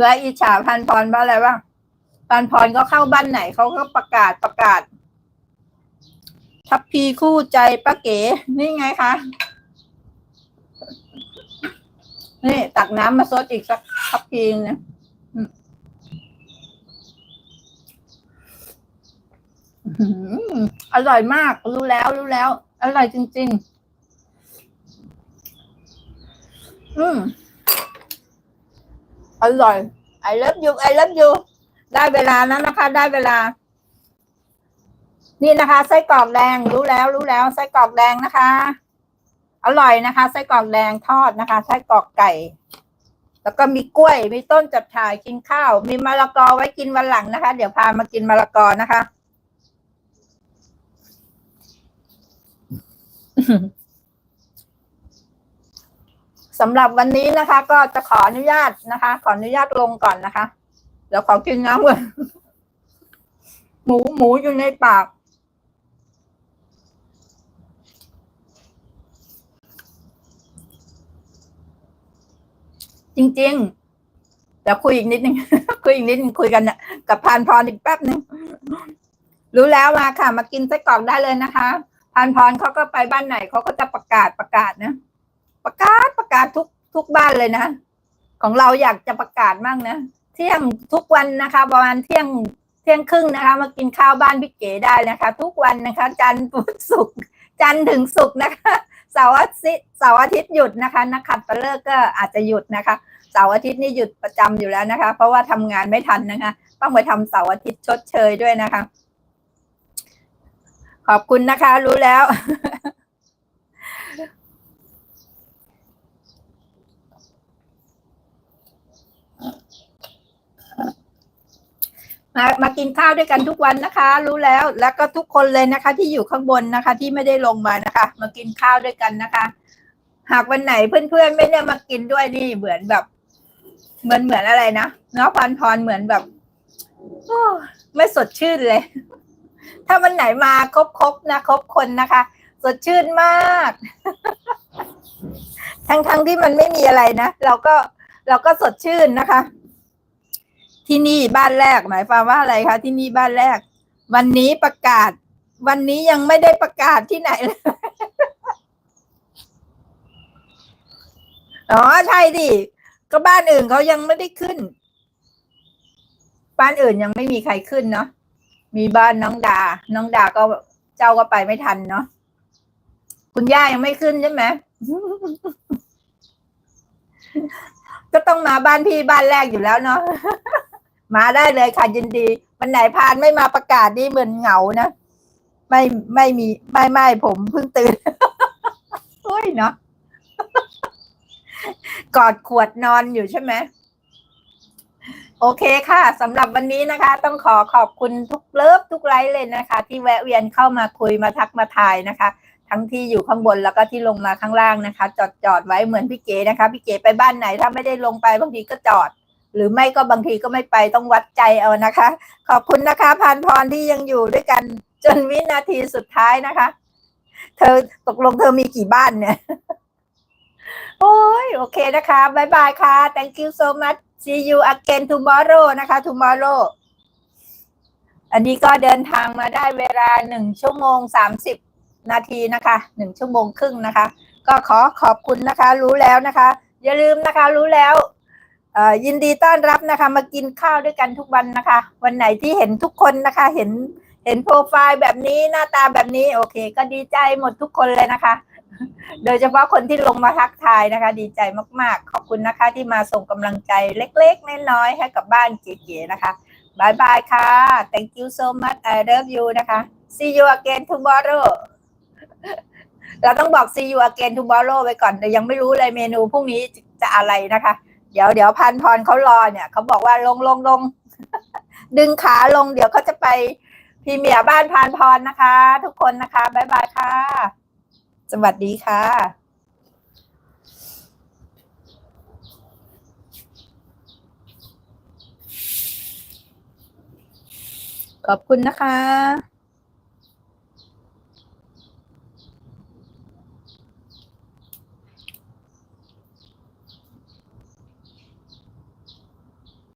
และอิจฉาพันพรบ้าอะไรบ้างพันพรก็เข้าบ้านไหนเขาก็ประกาศประกาศ ทัพพีคู่ใจป้าเก๋นี่ไงคะนี่ตักน้ำมาซดอีกสักทัพพีนะอืมอื้อหืออร่อยมาก รู้แล้วรู้แล้ว อร่อยจริง ๆ อืม อร่อย I love you I love you ได้เวลาแล้วนะคะ ได้เวลา นี่นะคะไส้กรอกแดงรู้แล้วรู้แล้วไส้กรอกแดงนะคะ อร่อยนะคะไส้กรอกแดงทอดนะคะไส้กรอกไก่ แล้วก็มีกล้วยมีต้นจับฉ่ายกินข้าว มีมะละกอไว้กินวันหลังนะคะ เดี๋ยวพามากินมะละกอนะคะ สำหรับวันนี้นะคะ ก็จะขออนุญาตนะคะ ขออนุญาตลงก่อนนะคะ เดี๋ยวขอกินน้ำก่อนหมูหมูอยู่ในปากจริงๆเดี๋ยวคุยอีกนิดนึง คุยอีกนิดนึงคุยกันนะกับพานพรอีกแป๊บนึง รู้แล้วมาค่ะ มากินไส้กรอกได้เลยนะคะ พานพรเขาก็ไปบ้านไหนเขาก็จะประกาศประกาศนะกาศประกาศ ทุกบ้านเลยนะ ของเราอยากจะประกาศมั่งนะ เที่ยงทุกวันนะคะ ประมาณเที่ยงเที่ยงครึ่งนะคะ มากินข้าวบ้านพี่เก๋ได้นะคะ ทุกวันนะคะ จันทร์พุธศุกร์จันทร์ถึงศุกร์นะคะเสาร์อาทิตย์เสาร์อาทิตย์หยุดนะคะ นักขัตฤกษ์ก็อาจจะหยุดนะคะเสาร์อาทิตย์นี่หยุดประจำอยู่แล้วนะคะ เพราะว่าทำงานไม่ทันนะคะ ต้องไปทำเสาร์อาทิตย์ชดเชยด้วยนะคะ ขอบคุณนะคะ รู้แล้ว มามากินข้าวด้วยกันทุกวันนะคะ รู้แล้วแล้วก็ทุกคนเลยนะคะ ที่อยู่ข้างบนนะคะ ที่ไม่ได้ลงมานะคะ มากินข้าวด้วยกันนะคะ หากวันไหนเพื่อนๆไม่ได้มากินด้วยนี่เหมือนแบบ เหมือนเหมือนอะไรนะเนาะพรพรเหมือนแบบโอ้ไม่สดชื่นเลย ถ้าวันไหนมาครบๆนะครบคนนะคะ สดชื่นมาก ทั้งๆที่มันไม่มีอะไรนะเราก็เราก็สดชื่นนะคะ ที่นี่บ้านแรกหมายความว่าอะไรคะที่นี่บ้านแรก วันนี้ประกาศ วันนี้ยังไม่ได้ประกาศที่ไหนเลยอ๋อใช่ดิก็บ้านอื่นเขายังไม่ได้ขึ้น บ้านอื่นยังไม่มีใครขึ้นเนาะมีบ้านน้องดา น้องดาก็เจ้าก็ไปไม่ทันเนาะคุณย่ายังไม่ขึ้นใช่ไหมก็ต้องมาบ้านพี่บ้านแรกอยู่แล้วเนาะ มาได้เลยค่ะยินดี วันไหนพานไม่มาประกาศนี่เหมือนเหงานะ ไม่ไม่มีไม่ไม่ผมเพิ่งตื่นโอ้ยเนาะกอดขวดนอนอยู่ใช่ไหมโอเคค่ะสำหรับวันนี้นะคะ ต้องขอขอบคุณทุกเลิฟทุกไลฟ์เลยนะคะ ที่แวะเวียนเข้ามาคุยมาทักมาทายนะคะ ทั้งที่อยู่ข้างบนแล้วก็ที่ลงมาข้างล่างนะคะ จอดจอดไว้เหมือนพี่เก๋นะคะ พี่เก๋ไปบ้านไหนถ้าไม่ได้ลงไปบางทีก็จอด หรือไม่ก็บางทีก็ไม่ไปต้องวัดใจเอานะคะ ขอบคุณนะคะพานพรที่ยังอยู่ด้วยกัน จนวินาทีสุดท้ายนะคะ เธอตกลงเธอมีกี่บ้านเนี่ยโอ้ยโอเคนะคะบายบายค่ะ thank you so much see you again tomorrow นะคะ tomorrow อันนี้ก็เดินทางมาได้เวลาหนึ่งชั่วโมงสามสิบนาทีนะคะหนึ่งชั่วโมงครึ่งนะคะ ก็ขอขอบคุณนะคะ รู้แล้วนะคะ อย่าลืมนะคะ รู้แล้ว ยินดีต้อนรับนะคะ มากินข้าวด้วยกันทุกวันนะคะ วันไหนที่เห็นทุกคนนะคะ เห็นเห็นโปรไฟล์แบบนี้หน้าตาแบบนี้โอเค ก็ดีใจหมดทุกคนเลยนะคะ โดยเฉพาะคนที่ลงมาทักทายนะคะ ดีใจมากๆ ขอบคุณนะคะ ที่มาส่งกำลังใจเล็กๆน้อยๆให้กับบ้านเก๋ๆนะคะบายบายค่ะ thank you so much I love you นะคะ see you again tomorrow เราต้องบอก see you again tomorrow ไปก่อนแต่ยังไม่รู้เลยเมนูพรุ่งนี้จะอะไรนะคะ เดี๋ยวเดี๋ยวพันพรเขารอเนี่ยเขาบอกว่าลงลงลงดึงขาลง เดี๋ยวเขาจะไปพีเมียบ้านพานพรนะคะ ทุกคนนะคะบ๊ายบายค่ะ สวัสดีค่ะขอบคุณนะคะ